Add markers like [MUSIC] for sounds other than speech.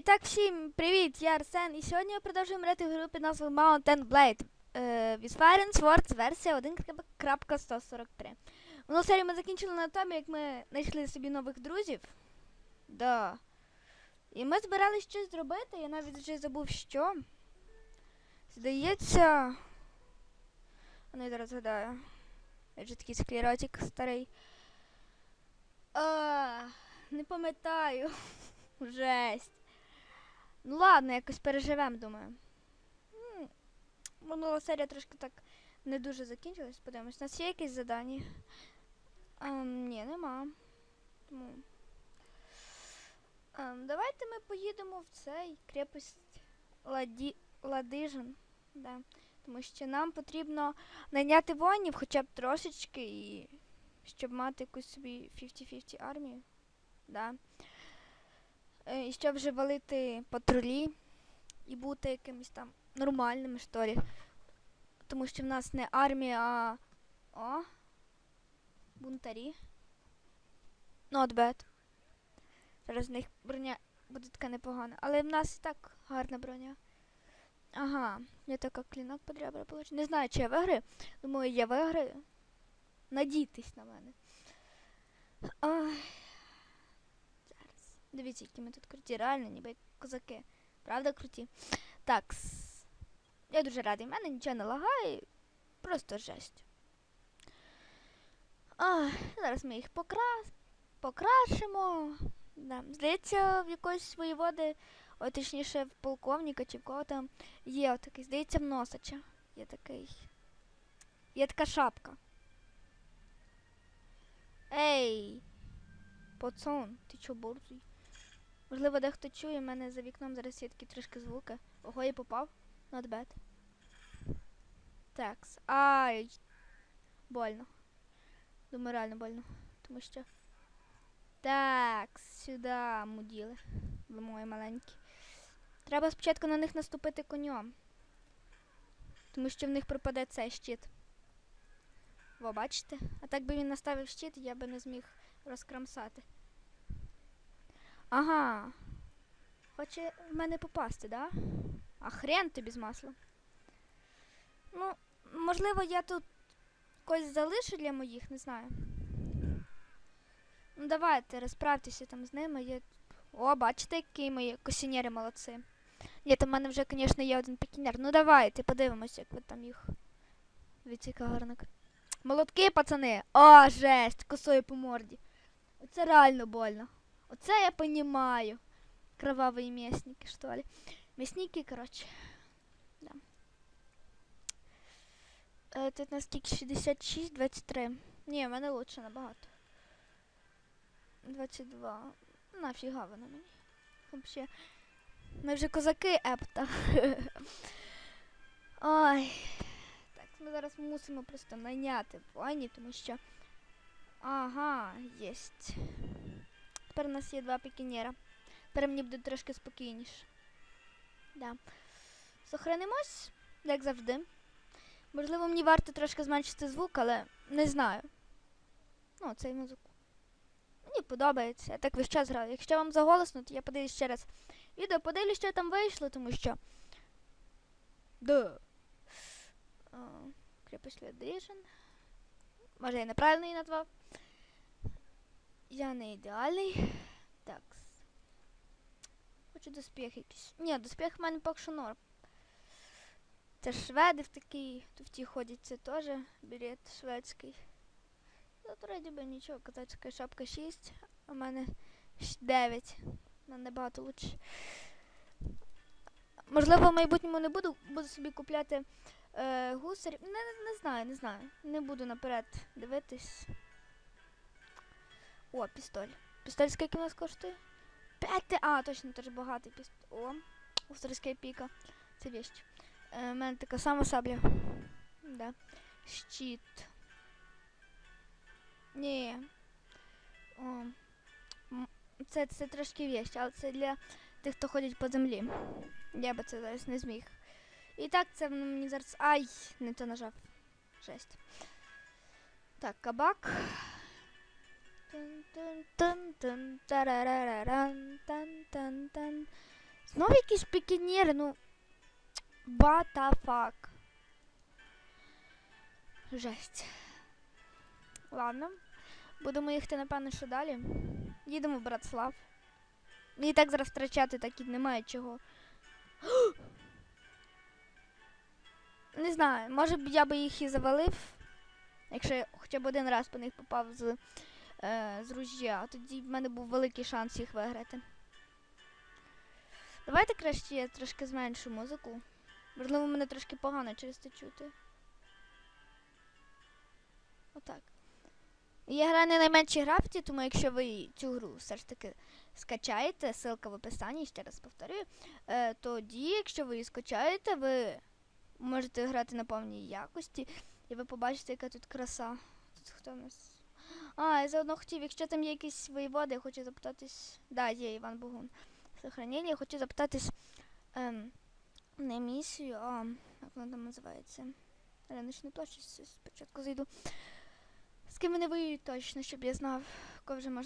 так, всім привіт, я Арсен, і сьогодні ми продовжуємо грати в гру під назвою Mountain Blade е, від Fire Swords версія 1.143. Минулу серію ми закінчили на тому, як ми знайшли собі нових друзів. Да. І ми збирались щось зробити, я навіть вже забув що. Здається. Ну я зараз згадаю. Я вже такий склеротик старий. А, не пам'ятаю. [LAUGHS] Жесть. Ну ладно, якось переживемо, думаю. Минула серія трошки так не дуже закінчилась. Подивимось, у нас є якісь задання? Ем, ні, нема. Тому. Ем, давайте ми поїдемо в цей крепость Ладі... Ладижин. Да. Тому що нам потрібно найняти воїнів хоча б трошечки і щоб мати якусь собі 50-50 армію. Да. І щоб вже валити патрулі і бути якимись там нормальними, що ли. Тому що в нас не армія, а. О! Бунтарі. Not bad. Зараз в них броня буде така непогана. Але в нас і так гарна броня. Ага, я така клінок під ребра получу. Не знаю, чи я виграю. Думаю, я виграю. Надійтесь на мене. Ай. Дивіться, які ми тут круті, реально, ніби козаки. Правда круті? Так. Я дуже радий. В мене нічого не лагає. Просто жесть. Ай, зараз ми їх покрас... покрашимо. Да. Здається, в якоїсь воєводи, о, точніше, в полковника чи в кого там є отакий, здається, в носача. Є такий. Є така шапка. Ей! Пацан, ти чо борзий? Можливо, дехто чує, в мене за вікном зараз є такі трішки звуки. Ого, я попав. Not bad. Такс. Ай. Больно. Думаю, реально больно. Тому що. Так, сюди муділи. Ви мої маленькі. Треба спочатку на них наступити конем. Тому що в них пропаде цей щит. Во, бачите? А так би він наставив щит, я би не зміг розкрамсати. Ага. Хоче в мене попасти, да? А хрен тобі з маслом. Ну, можливо, я тут когось залишу для моїх, не знаю. Ну давайте, розправтеся там з ними. Я... О, бачите, які мої косінєри молодці. Ні, там в мене вже, звісно, є один пікінер. Ну давайте, подивимося, як ви там їх. Дивіться, яка гарна. к- Молотки, пацани! О, жесть! Косою по морді. Оце реально больно. Оце я понімаю. Кровавые местники, что ли. Мясники, короче. Да. Е, Тут на скільки 66, 23. Ні, в мене лучше набагато. 22. Нафіга воно мені. Вообще. Ми вже козаки епта. [LAUGHS] Ой. Так, ми зараз мусимо просто найняти воїнів, тому що. Ага, єсть. Тепер у нас є два пікінєра. Тепер мені буде трошки спокійніше. Да. Сохранимось, як завжди. Можливо, мені варто трошки зменшити звук, але не знаю. Ну, цей музику. Мені подобається. Я так весь час граю. Якщо вам заголосно, то я подивлюсь ще раз відео, подивлюсь, що там вийшло, тому що. Да. Крепость Ледижин. Може, я неправильно її назвав. Я не ідеальний. Так. Хочу доспіх якийсь. Ні, доспіх в мене поки що норм. Це шведи в такій туфті ходять, це теж білет шведський. Тут раді би нічого, казацька шапка 6, а в мене 9. Ну, набагато лучше. Можливо, в майбутньому не буду, буду собі купляти е, гусарів. Не, не знаю, не знаю. Не буду наперед дивитись. О, пістоль. Пістоль скільки у нас коштує? 5 А, точно, теж багатий пістоль. О, австрійська піка. Це віщ. Е, у мене така сама сабля. Да. Щит. Ні. О, це, це трошки віщ, але це для тих, хто ходить по землі. Я би це зараз не зміг. І так, це мені зараз. Ай! Не то нажав. Жесть. Так, кабак. Знову якісь пікініри, ну. Батафак. Жесть. Ладно. Будемо їхати, напевно, що далі. Їдемо в Братслав. Мені так зараз втрачати так і немає чого. [GASPS] Не знаю, може б я би їх і завалив, якщо я хоча б один раз по них попав з, е, з ружья, тоді в мене був великий шанс їх виграти. Давайте краще я трошки зменшу музику. Можливо, мене трошки погано через це чути. Отак. Я граю на найменшій графіті, тому якщо ви цю гру все ж таки скачаєте, ссылка в описанні, ще раз повторюю, е, тоді, якщо ви її скачаєте, ви можете грати на повній якості, і ви побачите, яка тут краса. Тут хто в нас? А, я заодно хотів, якщо там є якісь воєводи, я хочу запитатись. Да, є Іван Богун. Сохранили, я хочу запитатись ем, не місію, а як вона там називається? Раночний плащ, спочатку зайду. З ким вони воюють точно, щоб я знав, кого вже можна